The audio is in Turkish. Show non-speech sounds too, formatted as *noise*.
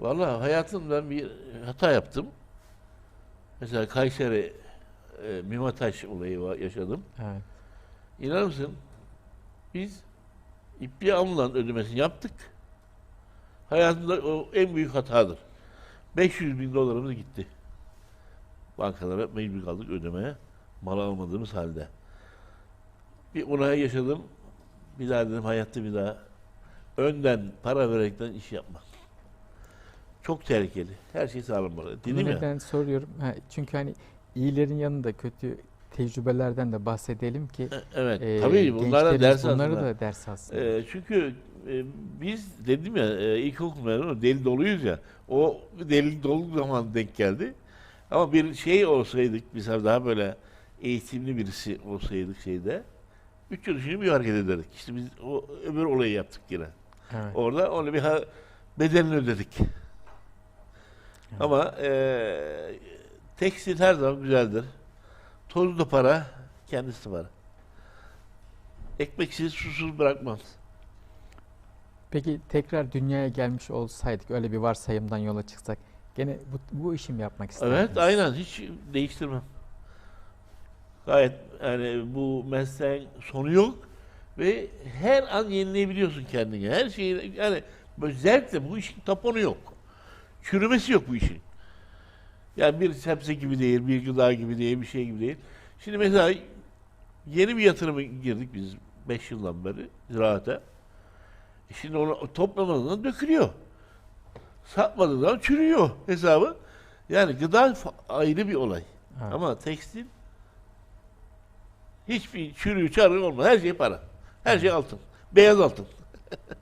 Vallahi hayatımda bir hata yaptım. Mesela Kayseri e, Mimataş olayı var, yaşadım. Evet. İnanır mısın? Biz ipliği alınan ödemesini yaptık. Hayatımda o en büyük hatadır. 500 bin dolarımız gitti. Bankalara mecbur kaldık ödemeye. Mal almadığımız halde. Bir olay yaşadım. Bir daha dedim hayatta bir daha önden para vererekten iş yapma. Çok tehlikeli. Her şey. Bunu Dedim ya. neden soruyorum? Ha, çünkü hani iyilerin yanında kötü tecrübelerden de bahsedelim ki E, Evet. e, tabii bunlara ders bunları aslında. da ders alsın. Ee, çünkü e, biz dedim ya e, ilkokul mezunu deli doluyuz ya. O deli dolu zaman denk geldi. Ama bir şey olsaydık mesela daha böyle eğitimli birisi olsaydık şeyde üç yıl şimdi bir hareket ederdik. İşte biz o öbür olayı yaptık yine. evet. Orada onu bir ha- bedelini ödedik. Ama e, tekstil her zaman güzeldir. Tozlu para, kendisi para. Ekmeksiz, susuz bırakmaz. Peki tekrar dünyaya gelmiş olsaydık öyle bir varsayımdan yola çıksak gene bu, bu işi mi yapmak isterdiniz? Evet, aynen. Hiç değiştirmem. Gayet yani bu mesleğin sonu yok ve her an yenileyebiliyorsun kendini. Her şeyi yani böyle zevkle bu işin taponu yok. Çürümesi yok bu işin. Yani bir sebze gibi değil, bir gıda gibi değil, bir şey gibi değil. Şimdi mesela yeni bir yatırıma girdik biz 5 yıldan beri ziraate. E Şimdi onu toplamadığından dökülüyor. Satmadığından çürüyor hesabı. Yani gıda ayrı bir olay. Evet. Ama tekstil hiçbir çürüğü çarığı olmaz. Her şey para. Her şey altın. Beyaz altın. *laughs*